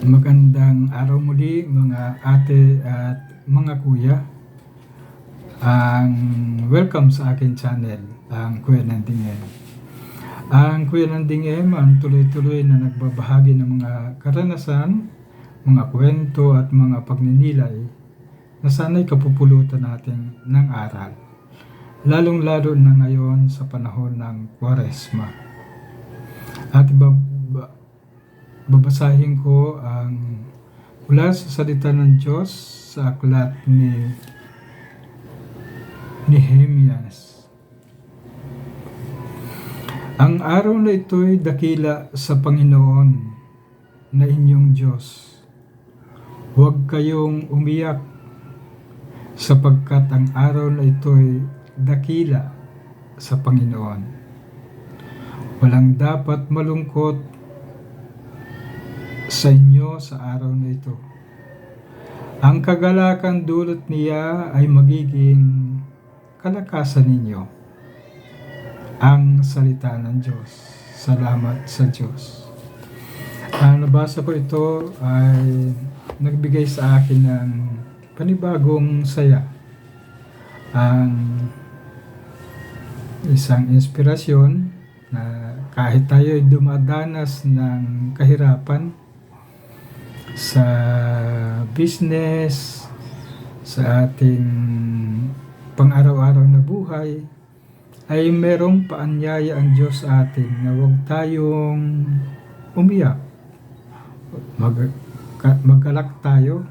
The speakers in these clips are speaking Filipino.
Magandang araw muli mga ate at mga kuya. Ang welcome sa akin channel, ang Kuya ng Dingem. Ang Kuya ng Dingem ang tuloy-tuloy na nagbabahagi ng mga karanasan, mga kwento at mga pagninilay na sana'y kapupulutan natin ng aral. Lalong-lalo na ngayon sa panahon ng Kwaresma. At babasahin ko ang mula sa salita ng Diyos sa aklat ni Nehemias. Ang araw na ito'y dakila sa Panginoon na inyong Diyos. Huwag kayong umiyak sapagkat ang araw na ito'y dakila sa Panginoon. Walang dapat malungkot sa inyo sa araw na ito. Ang kagalakan dulot niya ay magiging kalakasan ninyo. Ang salita ng Diyos. Salamat sa Diyos. Ang nabasa ko ito ay nagbigay sa akin ng panibagong saya. Ang isang inspirasyon na kahit tayo ay dumadanas ng kahirapan, sa business, sa ating pang-araw-araw na buhay, ay merong paanyaya ang Diyos sa atin na huwag tayong umiyak. Mag, ka, magalak tayo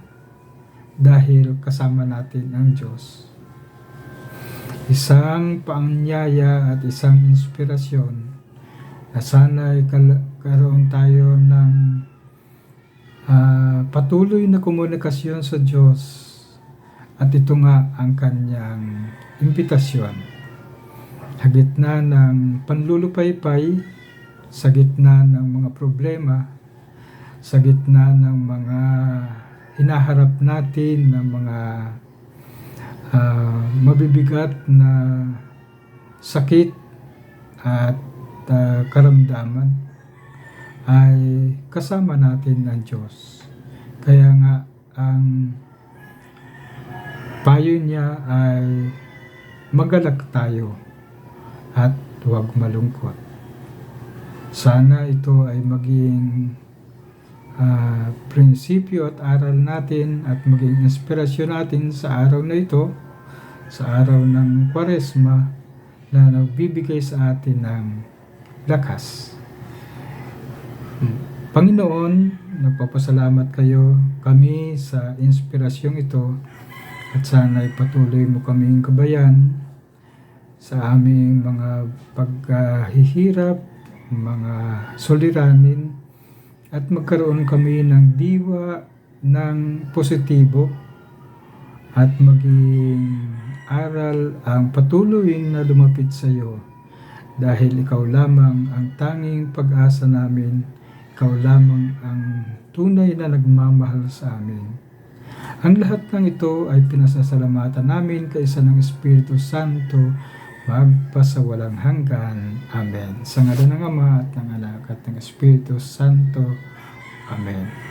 dahil kasama natin ang Diyos. Isang paanyaya at isang inspirasyon na sana ay karoon tayo ng patuloy na komunikasyon sa Diyos at ito nga ang kanyang imbitasyon. Sa gitna ng panlulupaypay, sa gitna ng mga problema, sa gitna ng mga hinaharap natin ng mga ah, mabibigat na sakit at ah, karamdaman ay kasama natin ng Diyos. Kaya nga ang payo niya ay magalak tayo at huwag malungkot. Sana ito ay maging ah, prinsipyo at aral natin at maging inspirasyon natin sa araw na ito, sa araw ng Kwaresma na nagbibigay sa atin ng lakas. Panginoon, nagpapasalamat kayo. Kami sa inspirasyong ito at sana ay patuloy mo kaming kabayan sa aming mga paghihirap, mga suliranin at magkaroon kami ng diwa ng positibo at maging aral ang patuloy na lumapit sa iyo dahil ikaw lamang ang tanging pag-asa namin ikaw lamang ang tunay na nagmamahal sa amin. Ang lahat ng ito ay pinasasalamatan namin kaisa ng Espiritu Santo magpasawalang hanggan. Amen. Sa ngalan ng Ama at ng Anak at ng Espiritu Santo. Amen.